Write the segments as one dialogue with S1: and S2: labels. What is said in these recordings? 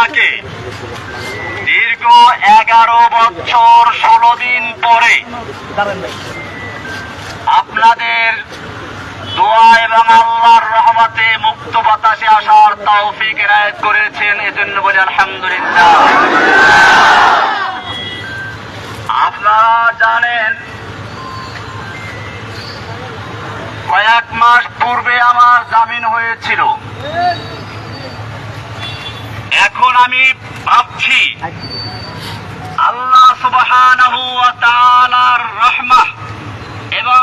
S1: আমাকে দীর্ঘ এগারো বছর ষোলো দিন পরে আপনাদের দোয়া এবং আল্লাহর রহমতে মুক্ত বাতাসে আসার তৌফিক এনায়েত করেছেন, এজন্য বলি আলহামদুলিল্লাহ। আপনারা জানেন, কয়েক মাস পূর্বে আমার জামিন হয়েছিল এখন আমি ভাবছি আল্লাহ সুবহানাহু ওয়া তাআলার রহমত এবং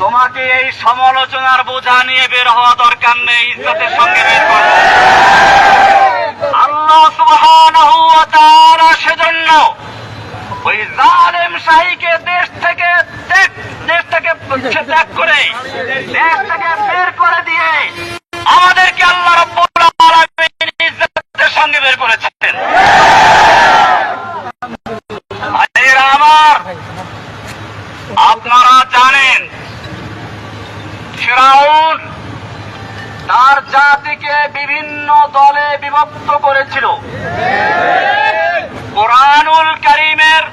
S1: তোমাকে এই সমালোচনার বোঝা নিয়ে বের হওয়া দরকার নেই, ইজ্জতের সঙ্গে বের করো। আল্লাহ সুবহানাহু ওয়া তাআলা সেজন্য ওই জালেম শাহীকে দেশ থেকে দেশ থেকে ত্যাগ করে, দেশ থেকে বের করে দিয়ে আমাদেরকে আল্লাহ রাব্বুল আলামিন ইজ্জতের সঙ্গে বের করেছেন ভাইয়েরা আমার আপনারা জানেন ফেরাউন তার জাতিকে বিভিন্ন দলে বিভক্ত করেছিল কোরআনুল করিমের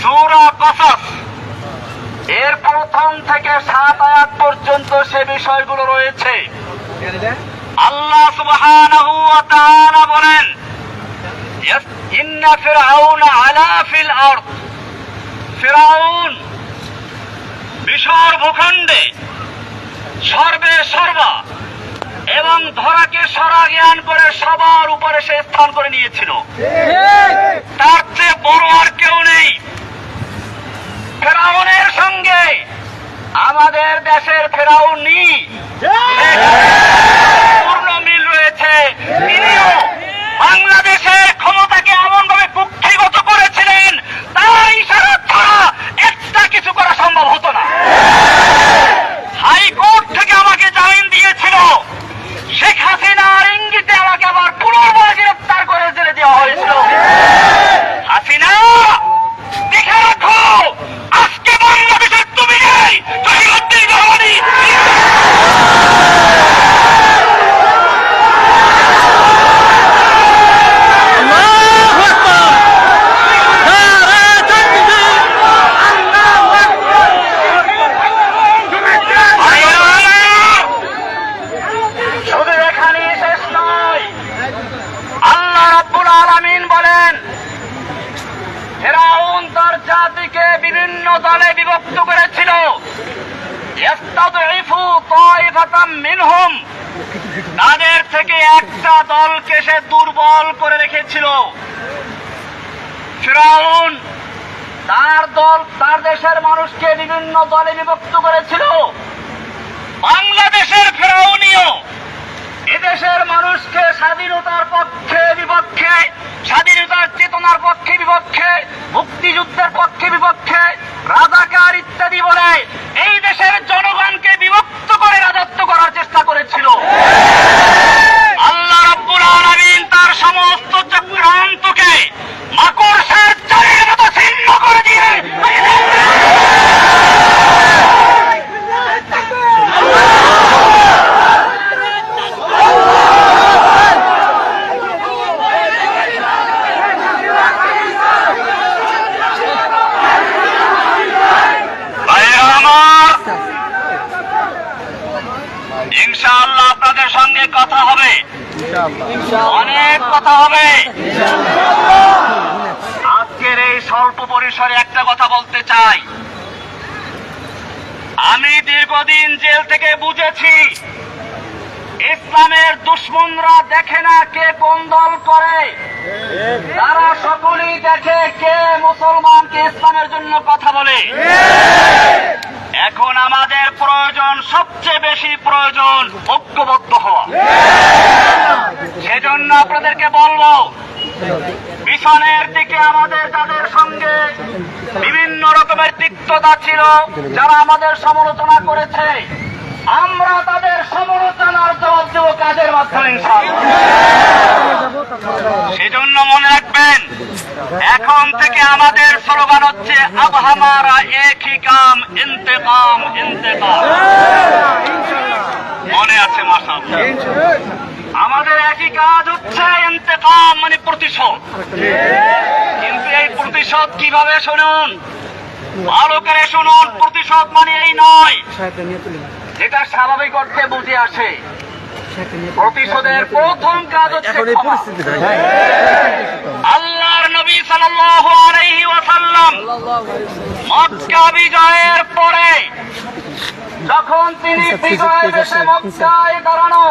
S1: সূরা কসস এর প্রথম থেকে সাত আয়াত পর্যন্ত সে বিষয়গুলো রয়েছে আল্লাহ সুবহানাহু ওয়া তাআলা বলেন ইন্না ফিরআউনা আলা ফিল আরদ। ফিরআউন মিশর ভূখণ্ডে সর্বে সর্বা এবং ধরাকে সরা জ্ঞান করে সবার উপরে সে স্থান করে নিয়েছিল। তার চেয়ে বড় আর কেউ নেই ফেরাউনের সঙ্গে আমাদের দেশের ফেরাউনি পূর্ণ মিল রয়েছে। তিনিও বাংলাদেশের ক্ষমতাকে এমন ভাবে কুক্ষিগত করেছিলেন তার ইশারা ছাড়া একটা কিছু করা সম্ভব হতো না হাইকোর্ট থেকে আমাকে জামিন দিয়েছিল শেখ হাসিনার ইঙ্গিতে আমাকে আবার পুনর্বার গ্রেপ্তার করে জেলে দেওয়া হয়েছিল হাসিনা দেখে রাখো আজকে বাংলাদেশের তুমি নেই জহিরুদ্দিন রহমানি শুধু এখানেই শেষ নয় আল্লাহ রাব্বুল আলামিন বলেন ফেরাউন তার জাতিকে বিভিন্ন দলে বিভক্ত করেছিল। তাদের থেকে একটা দলকে সে দুর্বল করে রেখেছিল। তার দল, তার দেশের মানুষকে বিভিন্ন দলে বিভক্ত করেছিল। বাংলাদেশের ফেরাউনিও এদেশের মানুষকে স্বাধীনতার পক্ষে বিপক্ষে স্বাধীনতার চেতনার পক্ষে বিপক্ষে মুক্তিযুদ্ধের পক্ষে বিপক্ষে রাজাকার ইত্যাদি বলে এই দেশের জনগণকে বিভক্ত করে রাজত্ব করার চেষ্টা করেছিল আল্লাহ রাব্বুল আলামিন তার সমস্ত চক্রান্তকে মাকড়সার চালের মতো ছিন্ন করে দিয়ে ভাইয়েরা আমার ইনশাআল্লাহ আপনাদের সঙ্গে কথা হবে। অনেক কথা হবে। আজকের এই স্বল্প পরিসরে একটা কথা বলতে চাই। আমি দীর্ঘদিন জেল থেকে বুঝেছি ইসলামের দুশ্মনরা দেখে না কে কোন দল করে। তারা সকলেই দেখে কে মুসলমানকে ইসলামের জন্য কথা বলে। এখন আমাদের প্রয়োজন, সবচেয়ে বেশি প্রয়োজন, ঐক্যবদ্ধ হওয়া। সেজন্য আপনাদেরকে বলব, মিশনের দিকে আমাদের যাদের সঙ্গে বিভিন্ন রকমের তিক্ততা ছিল, যারা আমাদের সমালোচনা করেছে। আমরা তাদের সমালোচনার জবাব দেব কাজের মাধ্যমে সেজন্য মনে রাখবেন এখন থেকে আমাদের স্লোগান হচ্ছে আব হামারা একই কাম, ইন্তেকাম ইন্তেকাম মনে আছে মাসা আমাদের একই কাজ হচ্ছে ইন্তেকাম মানে প্রতিশোধ। কিন্তু এই প্রতিশোধ কীভাবে শুনুন? ভালো করে শুনুন, প্রতিশোধ মানে এই নয়। এটা স্বাভাবিক অর্থে বুঝে আসে। প্রতিশোধের প্রথম কাজ হচ্ছে আল্লাহর নবী সাল্লাল্লাহু আলাইহি ওয়াসাল্লাম মক্কা বিজয়ের পরে যখন তিনি বিজয় দেশে মক্কায় দাঁড়ানো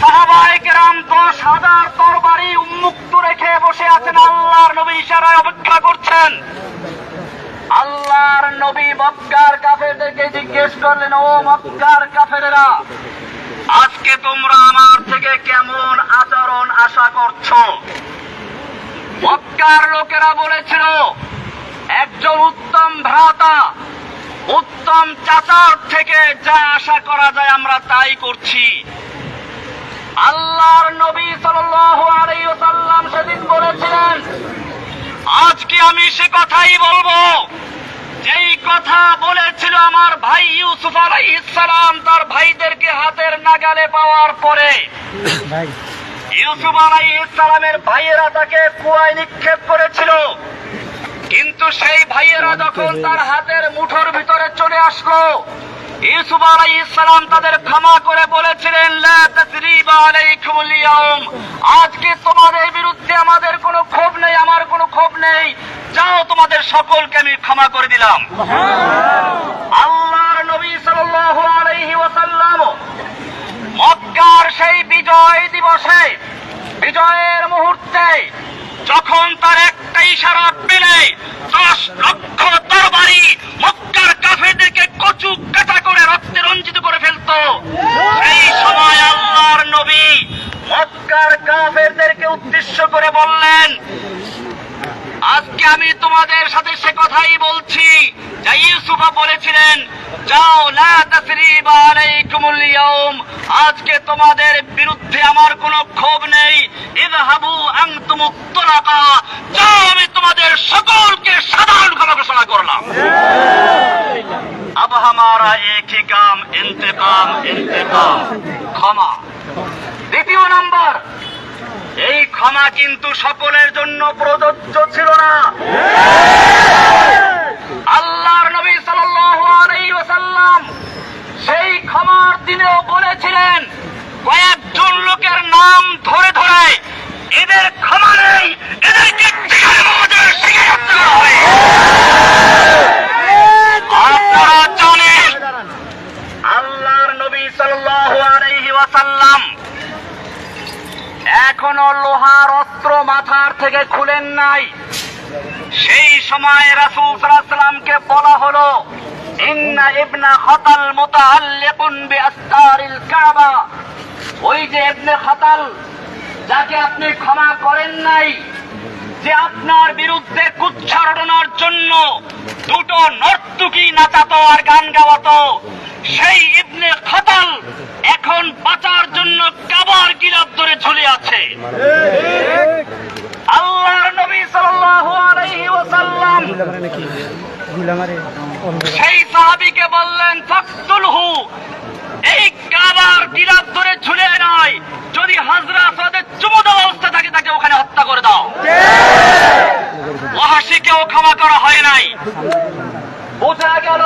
S1: সাহাবায়ে কেরাম দশ হাজার তরবারি উন্মুক্ত রেখে বসে আছেন আল্লাহর নবী ইশারায় অপেক্ষা করছেন। আল্লাহর নবী মক্কার কাফেরদেরকে জিজ্ঞেস করলেন, ও মক্কার কাফেরেরা, আজকে তোমরা আমার থেকে কেমন আচরণ আশা করছ? মক্কার লোকেরা বলেছিল, একজন উত্তম ভ্রাতা, উত্তম চাচার থেকে যা আশা করা যায় আমরা তাই করছি। আল্লাহর নবী সাল্লাল্লাহু আলাইহি ওয়াসাল্লাম সেদিন বলেছিলেন আমি সে কথাই বলব। যেই কথা বলেছিল আমার ভাই ইউসুফ আলাইহিস সালাম তার ভাইদেরকে হাতের নাগালে পাওয়ার পরে। ইউসুফ আলাইহিস সালামের ভাইয়েরা তাকে কুয়ায় নিক্ষেপ করেছিল। কিন্তু সেই ভাইয়েরা যখন তার হাতের মুঠোর ভিতরে চলে আসলো ইউসুফ আলাইহিস সালাম তাদের ক্ষমা করে বলেছিলেন আজকে তোমাদের বিরুদ্ধে আমাদের কোনো ক্ষোভ নেই আমার কোনো ক্ষোভ নেই। যাও, তোমাদের সকলকে আমি ক্ষমা করে দিলাম। আল্লাহর নবী সাল্লাল্লাহু আলাইহি মক্কার সেই বিজয় দিবসে, বিজয়ের মুহূর্তে যখন তার একটা ইশারা পেলে, দশ লক্ষ তরবারি মক্কার কাফেরদেরকে কচু কাটা করে রক্তে রঞ্জিত করে ফেলতো সেই সময় আল্লাহর নবী মক্কার কাফেরদেরকে উদ্দেশ্য করে বললেন আজকে আমি তোমাদের সাথে সে কথাই বলছি যা ইউসুফা বলেছিলেন যাও লা তাসরিবা আলাইকুমুল ইয়াউম আজকে তোমাদের বিরুদ্ধে আমার কোনো ক্ষোভ নেই ইযহাবু আনতুমুত তুলাকা যাও আমি তোমাদের সকলকে সাধারণ ক্ষমা ঘোষণা করলাম अब हमारा एक ही काम इंतकाम इंतकाम ক্ষমা দ্বিতীয় নাম্বার এই ক্ষমা কিন্তু সকলের জন্য প্রযোজ্য ছিল না দিনেও বলেছিলেন, কয়েকজন লোকের নাম ধরে ধরে, এদের ক্ষমা নেই, এদেরকে আল্লাহর নবী এখনও লোহার অস্ত্র মাথার থেকে খুলেন নাই। সেই সময় রাসূল সাল্লামকে বলা হলো ওই যে যাকে আপনি ক্ষমা করেন নাই, যে আপনার বিরুদ্ধে কুচ্ছারণার জন্য দুটো নর্তুকি নাচাতো আর গান গাওয়াতো, সেই ইবনে খাতাল এখন বাঁচার জন্য কাবার গিলাপ ধরে ঝুলে আছে আল্লাহর নবী সাল্লাল্লাহু আলাইহি ওয়াসাল্লাম
S2: নাকি গুলা মারে
S1: সেই সাহাবিকে বললেন ফাকতুলহু এই কাবার দিলাত ধরে ঝুলে নয় যদি হাজরা সাদের চুমুদা অবস্থা থাকে তাকে ওখানে হত্যা করে দাও। মহাশিকেও ক্ষমা করা হয় নাই। বোঝা গেল।